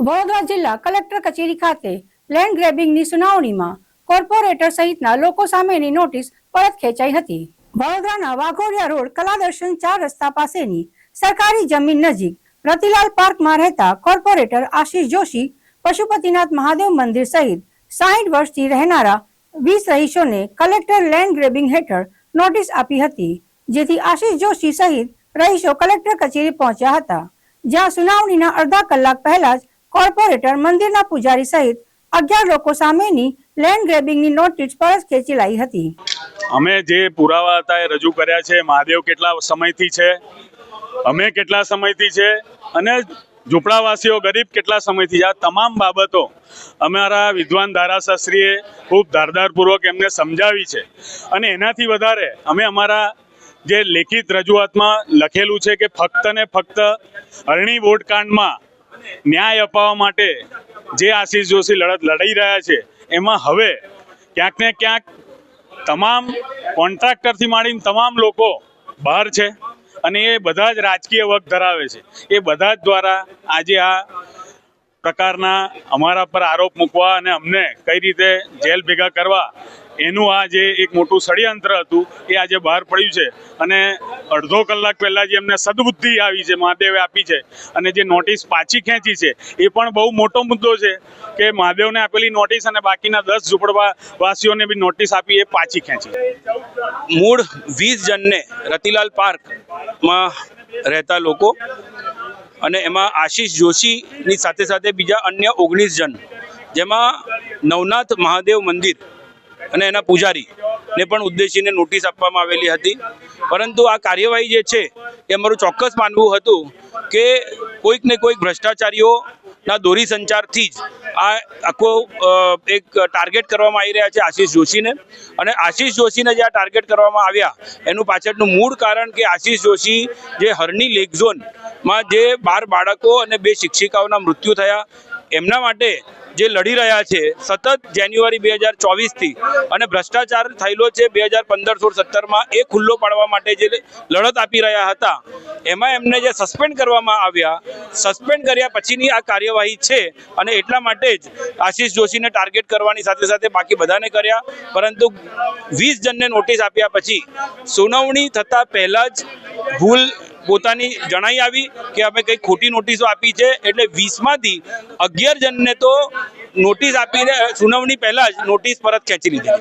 વડોદરા જિલ્લા કલેક્ટર કચેરી ખાતે લેન્ડ ગ્રેબિંગની સુનાવણીમાં કોર્પોરેટર સહિતના લોકો સામેની નોટિસ પરત ખેંચાઈ હતી. વડોદરાના વાઘોડિયા રોડ કલાદર્શન ચાર રસ્તા પાસેની સરકારી જમીન નજીક રતિલાલ પાર્કમાં રહેતા કોર્પોરેટર આશીષ જોશી, પશુપતિનાથ મહાદેવ મંદિર સહિત સાહીઠ વર્ષથી રહેનારા વીસ રહીશોને કલેક્ટર લેન્ડ ગ્રેબિંગ હેઠળ નોટિસ આપી હતી, જેથી આશીષ જોશી સહિત રહીશો કલેક્ટર કચેરી પહોંચ્યા હતા. જ્યાં સુનાવણીના અડધા કલાક પહેલા જ કોર્પોરેટર મંદિરના પૂજારી સહિત અગિયાર લોકો સામેની લેન્ડ ગ્રેબિંગની નોટિસ પરત ખેંચી લાવી હતી. અમે જે પુરાવા હતા એ રજૂ કર્યા છે, મહાદેવ કેટલા સમયથી છે, અમે કેટલા સમયથી છે, અને ઝૂંપડાવાસીઓ ગરીબ કેટલા સમયથી આ તમામ બાબતો અમારા વિદ્વાન ધારાશાસ્ત્રીએ ખૂબ ધારદારપૂર્વક એમને સમજાવી છે. અને એનાથી વધારે અમે અમારા જે લેખિત રજૂઆતમાં લખેલું છે કે ફક્ત ને ફક્ત અરણી વોટકાંડમાં ન્યાય અપાવવા માટે જે આશીષ જોશી લડત લડાઈ રહ્યા છે, એમાં હવે ક્યાંક ને ક્યાંક તમામ કોન્ટ્રાક્ટરથી માંડીને તમામ લોકો બહાર છે અને એ બધા જ રાજકીય વગ ધરાવે છે. એ બધા જ દ્વારા આજે આ પ્રકારના અમારા પર આરોપ મૂકવા અને અમને કઈ રીતે જેલ ભેગા કરવા એનું આ જે એક મોટું ષડયંત્ર હતું, એ આજે બહાર પડ્યું છે. અને અડધો કલાક પહેલાં જે એમને સદબુદ્ધિ આવી છે, મહાદેવે આપી છે, અને જે નોટિસ પાછી ખેંચી છે, એ પણ બહુ મોટો મુદ્દો છે કે મહાદેવને આપેલી નોટિસ અને બાકીના દસ ઝુપડવાવાસીઓને બી નોટિસ આપી એ પાછી ખેંચી. મૂળ વીસ જણને રતિલાલ પાર્કમાં રહેતા લોકો અને એમાં આશીષ જોશીની સાથે સાથે બીજા અન્ય ઓગણીસ જણ જેમાં નવનાથ મહાદેવ મંદિર અને એના પૂજારી ને પણ ઉદ્દેશીને નોટિસ આપવામાં આવેલી હતી. પરંતુ આ કાર્યવાહી જે છે એ અમારું ચોક્કસ માનવું હતું કે કોઈક ને કોઈક ભ્રષ્ટાચારીઓના દોરી સંચારથી જ આ આખો એક ટાર્ગેટ કરવામાં આવી રહ્યા છે આશીષ જોશીને. અને આશીષ જોશીને જે આ ટાર્ગેટ કરવામાં આવ્યા, એનું પાછળનું મૂળ કારણ કે આશીષ જોશી જે હરની લેક ઝોનમાં જે બાર બાળકો અને બે શિક્ષિકાઓના મૃત્યુ થયા એમના માટે જે લડી રહ્યા છે, સતત જાન્યુઆરી બે હજાર ચોવીસથી અને ભ્રષ્ટાચાર થયેલો છે બે હજાર પંદર સોળ સત્તરમાં, એ ખુલ્લો પાડવા માટે જે લડત આપી રહ્યા હતા, એમાં એમને જે સસ્પેન્ડ કરવામાં આવ્યા સસ્પેન્ડ કર્યા પછીની આ કાર્યવાહી છે અને એટલા માટે જ આશીષ જોશીને ટાર્ગેટ કરવાની સાથે સાથે બાકી બધાને કર્યા, પરંતુ વીસ જણને નોટિસ આપ્યા પછી, સુનાવણી થતાં પહેલાં જ ભૂલ પોતાની જણાઈ આવી કે અમે કંઈક ખોટી નોટિસો આપી છે. એટલે વીસમાંથી અગિયાર જણને તો નોટિસ આપીને, સુનાવણી પહેલા જ નોટિસ પરત ખેંચી લીધી.